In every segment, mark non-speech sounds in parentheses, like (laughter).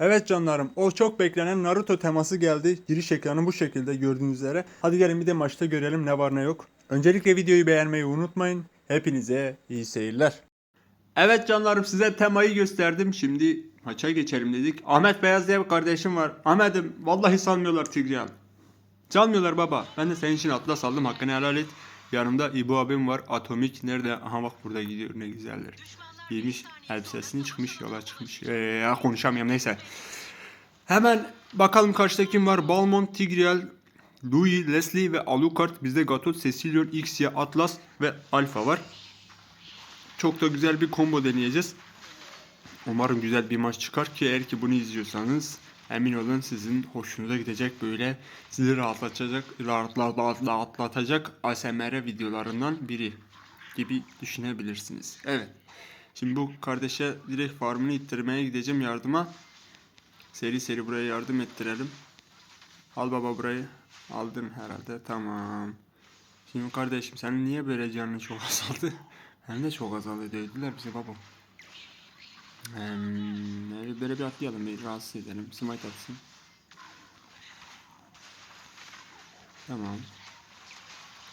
Evet canlarım o çok beklenen Naruto teması geldi. Giriş ekranı bu şekilde gördüğünüz üzere. Hadi gelin bir de maçta görelim ne var ne yok. Öncelikle videoyu beğenmeyi unutmayın. Hepinize iyi seyirler. Evet canlarım size temayı gösterdim. Şimdi maça geçelim dedik. Ahmet Beyaz diye bir kardeşim var. Ahmet'im vallahi salmıyorlar Tigreal. Çalmıyorlar baba. Ben de senin için atlas aldım. Hakkını helal et. Yanımda İbo abim var. Atomik nerede? Aha bak burada gidiyor. Ne güzeller. Giymiş elbisesini çıkmış yola çıkmış. Ee, konuşamıyorum neyse. Hemen bakalım karşıda kim var? Balmont, Tigreal, Louis, Leslie ve Alucard. Bizde Gatot, Cecilion, Xia, Atlas ve Alpha var. Çok da güzel bir combo deneyeceğiz. Umarım güzel bir maç çıkar ki eğer ki bunu izliyorsanız emin olun sizin hoşunuza gidecek böyle sizi rahatlatacak rahatla- rahat- rahatlatacak ASMR videolarından biri gibi düşünebilirsiniz. Evet. Şimdi bu kardeşe direkt farmını ittirmeye gideceğim yardıma. Seri seri buraya yardım ettirelim. Al baba burayı. Aldın herhalde. Tamam. Şimdi kardeşim senin niye böyle canın çok azaldı? (laughs) Hem de çok azaldı dediler bize baba. Hem, böyle- bir atlayalım bir rahatsız edelim. Smite atsın. Tamam.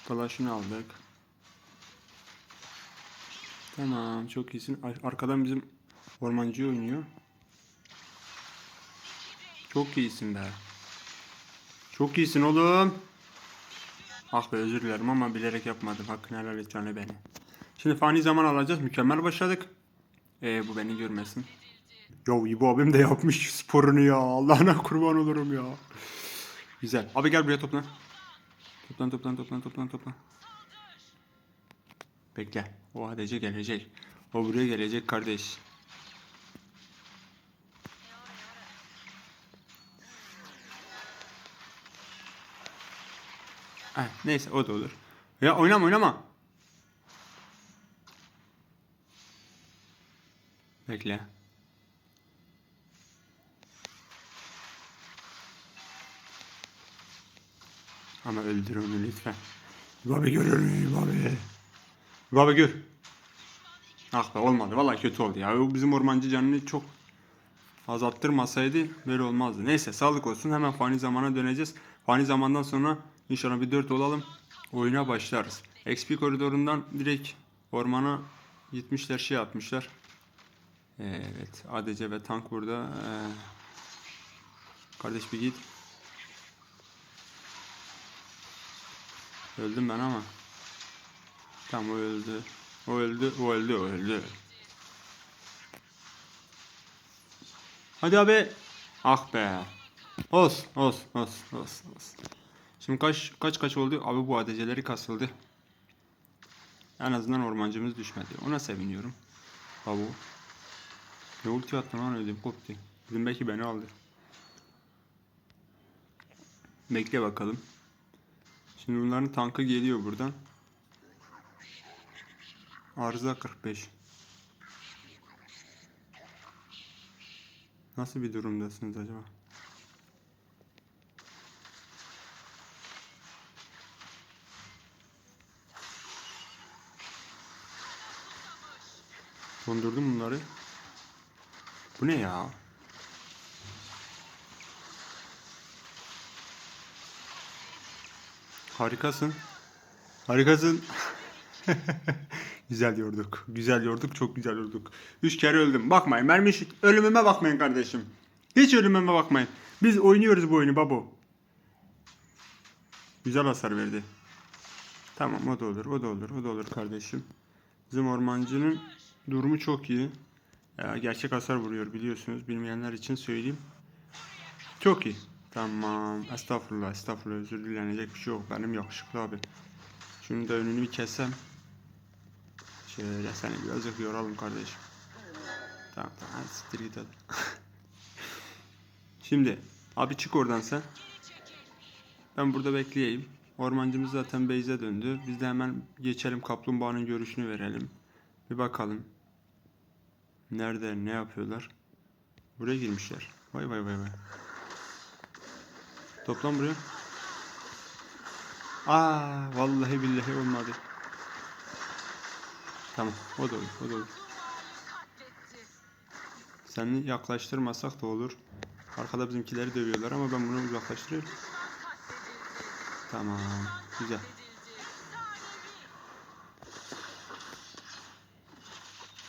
Flash'ını aldık. Tamam çok iyisin. Ar- Arkadan bizim ormancı oynuyor. Çok iyisin be. Çok iyisin oğlum. Ah be özür dilerim ama bilerek yapmadım. Hakkını helal et beni. Şimdi fani zaman alacağız. Mükemmel başladık. Ee, bu beni görmesin. Yo İbo abim de yapmış sporunu ya. Allah'ına kurban olurum ya. Güzel. Abi gel buraya toplan. Toplan toplan toplan toplan toplan. Bekle. O ADC gelecek. O buraya gelecek kardeş. Ha, neyse o da olur. Ya oynama oynama. Bekle. Ama öldür onu lütfen. Babi görür mü babi? Babi gör. Ah be olmadı. Vallahi kötü oldu ya. O bizim ormancı canını çok azalttırmasaydı böyle olmazdı. Neyse sağlık olsun. Hemen fani zamana döneceğiz. Fani zamandan sonra inşallah bir 4 olalım. Oyuna başlarız. XP koridorundan direkt ormana gitmişler şey yapmışlar. Evet. ADC ve tank burada. Ee, kardeş bir git. Öldüm ben ama. Tamam o öldü. O öldü, o öldü, o öldü. Hadi abi. Ah be. Olsun, olsun, olsun, olsun, olsun. Şimdi kaç kaç kaç oldu? Abi bu ADC'leri kasıldı. En azından ormancımız düşmedi. Ona seviniyorum. Babu. Ne ulti attın lan öldüm koptu. Dedim belki beni aldı. Bekle bakalım. Şimdi bunların tankı geliyor buradan. Arıza 45. Nasıl bir durumdasınız acaba? Dondurdum bunları. Bu ne ya? Harikasın. Harikasın. (laughs) güzel yorduk. Güzel yorduk. Çok güzel yorduk. Üç kere öldüm. Bakmayın. Mermi ölümüme bakmayın kardeşim. Hiç ölümüme bakmayın. Biz oynuyoruz bu oyunu babo. Güzel hasar verdi. Tamam o da olur. O da olur. O da olur kardeşim. Bizim ormancının durumu çok iyi. Ya, gerçek hasar vuruyor biliyorsunuz. Bilmeyenler için söyleyeyim. Çok iyi. Tamam. Estağfurullah, estağfurullah. Özür dilenecek bir şey yok. Benim yakışıklı abi. Şunu da önünü bir kessem. Şöyle seni birazcık yoralım kardeşim. Tamam tamam. Hadi siktir git hadi. (laughs) Şimdi. Abi çık oradan sen. Ben burada bekleyeyim. Ormancımız zaten base'e döndü. Biz de hemen geçelim kaplumbağanın görüşünü verelim. Bir bakalım. Nerede ne yapıyorlar? Buraya girmişler. Vay vay vay vay. Toplan buraya. Aa vallahi billahi olmadı. Tamam o da olur o da olur. Seni yaklaştırmasak da olur. Arkada bizimkileri dövüyorlar ama ben bunu uzaklaştırıyorum. Tamam. Güzel.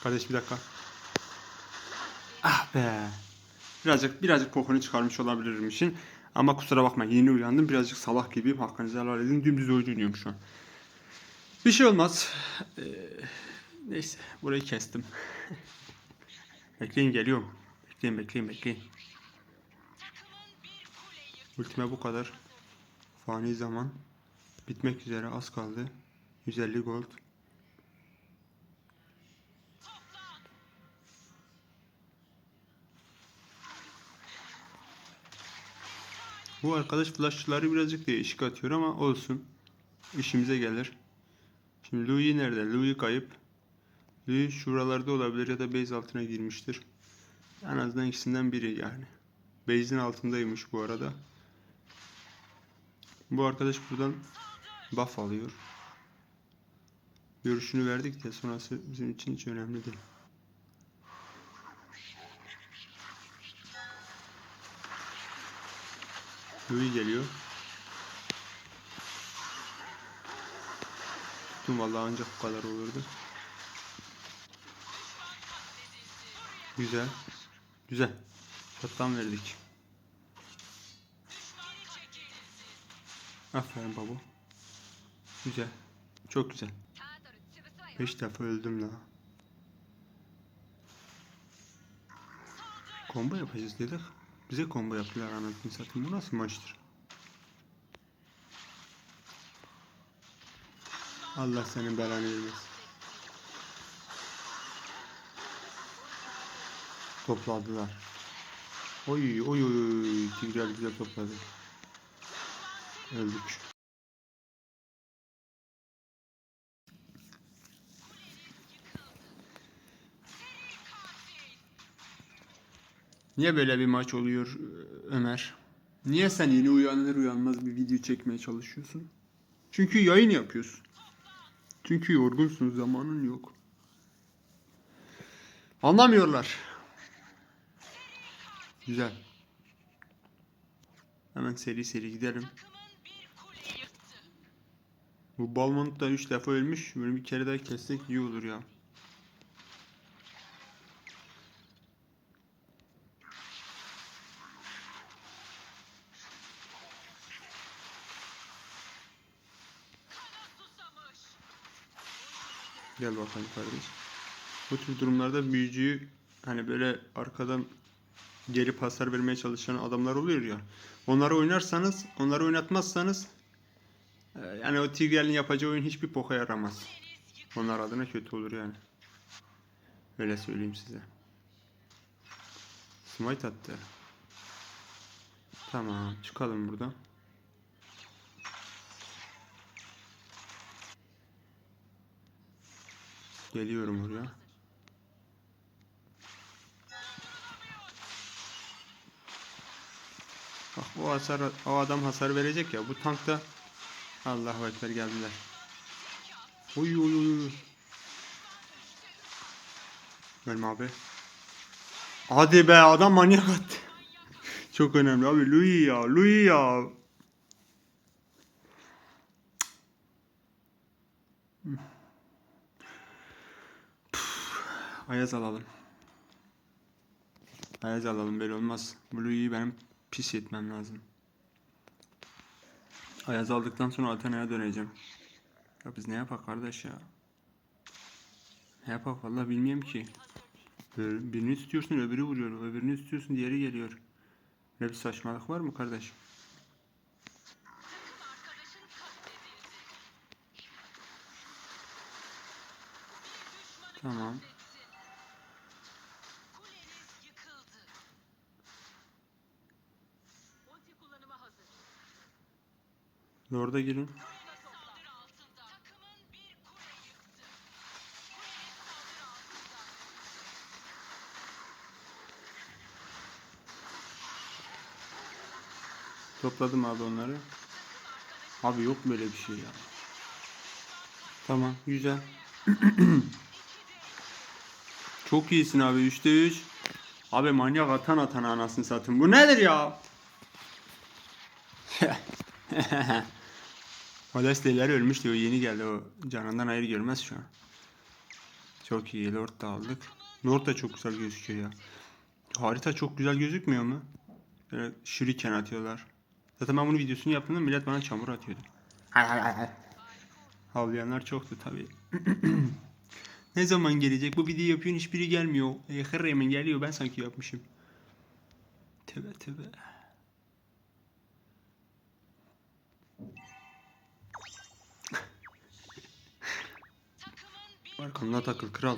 Kardeş bir dakika. Ah be. Birazcık birazcık kokunu çıkarmış olabilirmişim. Ama kusura bakma yeni uyandım. Birazcık salak gibiyim. Hakkınızı helal edin. Dümdüz oyun oynuyorum şu an. Bir şey olmaz. Ee, neyse burayı kestim. (laughs) bekleyin geliyorum. Bekleyin bekleyin bekleyin. Ultime bu kadar. Fani zaman. Bitmek üzere az kaldı. 150 gold. Bu arkadaş flashları birazcık değişik atıyor ama olsun. İşimize gelir. Şimdi Louis nerede? Louis kayıp. Şuralarda olabilir ya da base altına girmiştir. En azından ikisinden biri yani. Base'in altındaymış bu arada. Bu arkadaş buradan buff alıyor. Görüşünü verdik de sonrası bizim için hiç önemli değil. Louis geliyor. Tuttum vallahi ancak bu kadar olurdu. Güzel. Güzel. Şattan verdik. Aferin baba. Güzel. Çok güzel. 5 defa öldüm la. Combo yapacağız dedik. Bize combo yaptılar anasını satayım. Bu nasıl maçtır? Allah senin belanı vermesin. Topladılar. Oy oy oy. Tigreal güzel topladı. Öldük. Niye böyle bir maç oluyor Ömer? Niye sen yeni uyanır uyanmaz bir video çekmeye çalışıyorsun? Çünkü yayın yapıyorsun. Çünkü yorgunsun, zamanın yok. Anlamıyorlar. Güzel. Hemen seri seri gidelim. Bu Balmont da 3 defa ölmüş. Böyle bir kere daha kessek iyi olur ya. Gel bakalım kardeş. Bu tür durumlarda büyücüyü hani böyle arkadan geri paslar vermeye çalışan adamlar oluyor ya. Onları oynarsanız, onları oynatmazsanız e, yani o Tigreal'in yapacağı oyun hiçbir boka yaramaz. Onlar adına kötü olur yani. Öyle söyleyeyim size. Smite attı. Tamam çıkalım buradan. Geliyorum oraya. Bak o hasar, o adam hasar verecek ya. Bu tankta Allahu Ekber geldiler. Oy oy. oy. Ölme abi. Hadi be adam manyak attı. (laughs) Çok önemli abi. Louis ya. Louis ya. Ayaz alalım. Ayaz alalım böyle olmaz. Blue'yu benim pis etmem lazım. Ayaz aldıktan sonra Athena'ya döneceğim. Ya biz ne yapak kardeş ya? Ne yapak vallahi bilmiyorum ki. Bir- Birini istiyorsun öbürü vuruyor. Öbürünü istiyorsun diğeri geliyor. Böyle bir saçmalık var mı kardeş? Tamam. Lord'a girin. Topladım abi onları. Abi yok böyle bir şey ya. Tamam güzel. (clears throat) Çok iyisin abi 3'te 3. Abi manyak atan atan anasını satın. Bu nedir ya? (laughs) (laughs) Modesteleri ölmüş diyor. Yeni geldi o. Canından ayrı görmez şu an. Çok iyi. Lord da aldık. Lord da çok güzel gözüküyor ya. Harita çok güzel gözükmüyor mu? Böyle şuriken atıyorlar. Zaten ben bunun videosunu yaptığımda millet bana çamur atıyordu. Havlayanlar çoktu tabii. (clears throat) ne zaman gelecek? Bu videoyu yapıyorsun hiçbiri gelmiyor. E, hemen geliyor ben sanki yapmışım. Tövbe tövbe. Arkamda takıl kral.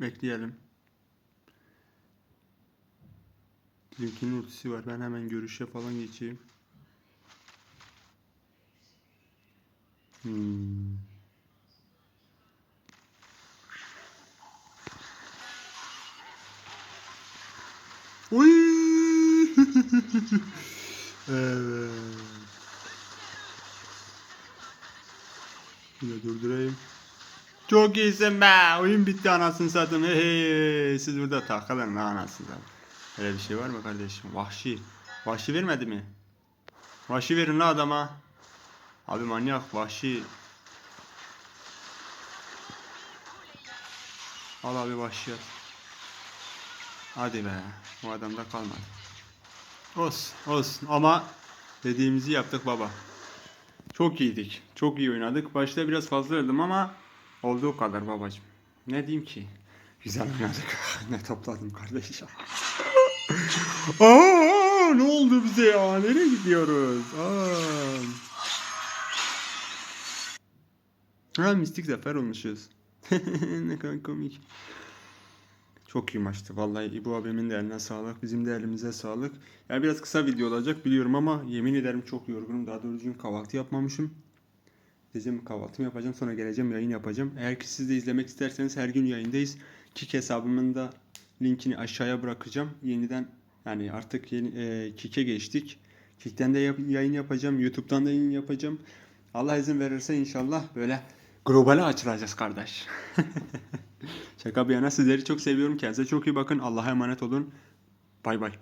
Bekleyelim. Link'in ultisi var. Ben hemen görüşe falan geçeyim. Hmm. Uy! (laughs) evet. De durdurayım. Çok iyisin be. Oyun bitti anasını satayım. Hey, hey. Siz burada takılın lan anasını satayım. Öyle bir şey var mı kardeşim? Vahşi. Vahşi vermedi mi? Vahşi verin la adama. Abi manyak vahşi. Al abi vahşi at. Hadi be. O adamda kalmadı. Olsun olsun ama dediğimizi yaptık baba. Çok iyiydik. Çok iyi oynadık. Başta biraz fazla öldüm ama olduğu kadar babacım. Ne diyeyim ki? Güzel oynadık. (laughs) ne topladım kardeş. (laughs) Aa, ne oldu bize ya? Nereye gidiyoruz? Aa. Ha mistik zafer olmuşuz. (laughs) ne kadar komik. Çok iyi maçtı. Vallahi İbu abimin de eline sağlık. Bizim de elimize sağlık. Ya biraz kısa video olacak biliyorum ama yemin ederim çok yorgunum. Daha doğru düzgün kahvaltı yapmamışım. Dedim kahvaltımı yapacağım sonra geleceğim yayın yapacağım. Eğer ki siz de izlemek isterseniz her gün yayındayız. Kik hesabımın da linkini aşağıya bırakacağım. Yeniden yani artık yeni e, Kik'e geçtik. Kik'ten de yap- yayın yapacağım. YouTube'dan da yayın yapacağım. Allah izin verirse inşallah böyle globale açılacağız kardeş. (laughs) Şaka bir yana sizleri çok seviyorum. Kendinize çok iyi bakın. Allah'a emanet olun. Bay bay.